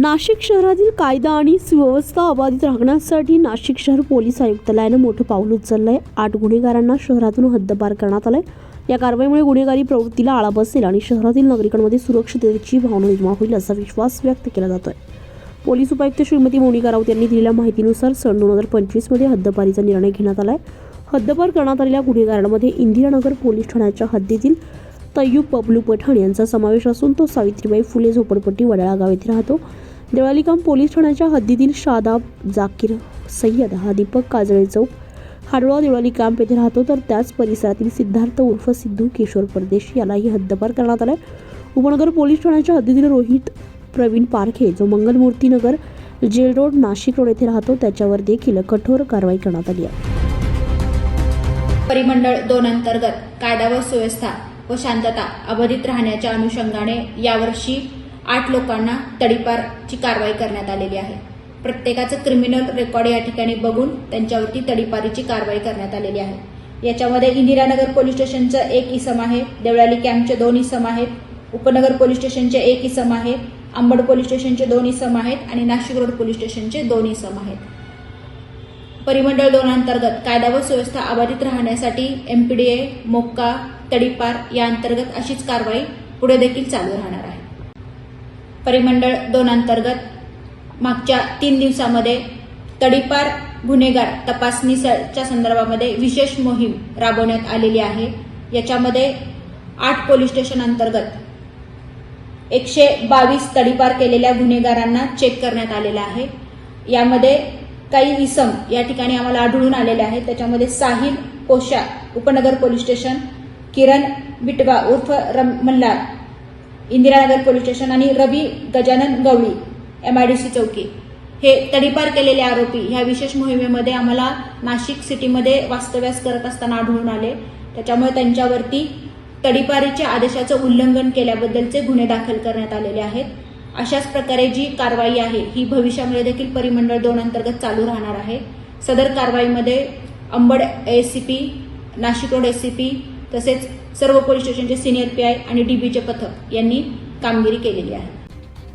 नाशिक शहरातील कायदा आणि सुव्यवस्था अबाधित राखण्यासाठी नाशिक शहर पोलीस आयुक्तालयानं मोठं पाऊल उचललं आहे आठ गुन्हेगारांना शहरातून हद्दपार करण्यात आलंय. या कारवाईमुळे गुन्हेगारी प्रवृत्तीला आळा बसेल आणि शहरातील नागरिकांमध्ये सुरक्षिततेची भावना निर्माण होईल असा विश्वास व्यक्त केला जातोय. पोलीस उपायुक्त श्रीमती मोनिका राऊत यांनी दिलेल्या माहितीनुसार सन दोन हजार पंचवीसमध्ये हद्दपारीचा निर्णय घेण्यात आलाय. हद्दपार करण्यात आलेल्या गुन्हेगारांमध्ये इंदिरानगर पोलीस ठाण्याच्या हद्दीतील तय्यूब पबलू पठाण यांचा समावेश असून तो सावित्रीबाई फुले झोपडपट्टी वडाळा गाव येथे राहतो. देवळालीकाम पोलीस ठाण्याच्या हद्दीतील शादाब जाकीर सय्यद हा दीपक काजळे चौक हाडवा देवळाली कॅम्प येथे राहतो. तर त्याच परिसरातील सिद्धार्थ उर्फ सिद्धू किशोर परदेश यालाही हद्दपार करण्यात आलाय. उपनगर पोलीस ठाण्याच्या हद्दीतील रोहित प्रवीण पारखे जो Mangalmurtinagar jail road Nashik road येथे राहतो त्याच्यावर देखील कठोर कारवाई करण्यात आली आहे. परिमंडळ दोन अंतर्गत कायदा व सुव्यवस्था व शांतता अबाधित राहण्याच्या अनुषंगाने यावर्षी आठ लोकांना तडीपारची कारवाई करण्यात आलेली आहे. प्रत्येकाचं क्रिमिनल रेकॉर्ड या ठिकाणी बघून त्यांच्यावरती तडीपारीची कारवाई करण्यात आलेली आहे. याच्यामध्ये इंदिरानगर पोलीस स्टेशनचं एक इसम आहे देवळाली कॅम्पचे दोन इसम आहेत उपनगर पोलीस स्टेशनचे एक इसम आहे अंबड पोलीस स्टेशनचे दोन इसम आहेत आणि नाशिक रोड पोलीस स्टेशनचे दोन इसम आहेत. परिमंडळ दोन अंतर्गत कायदा व सुव्यवस्था अबाधित राहण्यासाठी एमपीडीए मोक्का तडीपार या अंतर्गत अशीच कारवाई पुढे देखील चालू राहणार आहे. परिमंडळ दोन अंतर्गत मागच्या तीन दिवसामध्ये तडीपार गुन्हेगार तपासणीच्या संदर्भामध्ये विशेष मोहीम राबवण्यात आलेली आहे. याच्यामध्ये आठ पोलीस स्टेशन अंतर्गत एकशे बावीस तडीपार केलेल्या गुन्हेगारांना चेक करण्यात आलेला आहे. यामध्ये काही इसम या ठिकाणी आम्हाला आढळून आलेले आहेत. त्याच्यामध्ये साहिल कोशा उपनगर पोलीस स्टेशन किरण बिटवा उर्फ रम मल्हार इंदिरानगर पोलीस स्टेशन आणि रवी गजानन गवळी एमआयडीसी चौकी. हे तडीपार केलेले आरोपी ह्या विशेष मोहिमेमध्ये आम्हाला नाशिक सिटीमध्ये वास्तव्यास करत असताना आढळून आले. त्याच्यामुळे त्यांच्यावरती तडीपारीच्या आदेशाचं उल्लंघन केल्याबद्दलचे गुन्हे दाखल करण्यात आलेले आहेत. अशाच प्रकारे जी कारवाई आहे ही भविष्यामध्ये देखील परिमंडळ दोन अंतर्गत चालू राहणार आहे. सदर कारवाईमध्ये Ambad ACP Nashik road ACP तसेच सर्व पोलीस स्टेशनचे सिनियर पी आय आणि डीबीचे पथक यांनी कामगिरी केलेली आहे.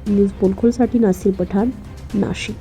न्यूज पोलखोलसाठी नासिर पठाण नाशिक.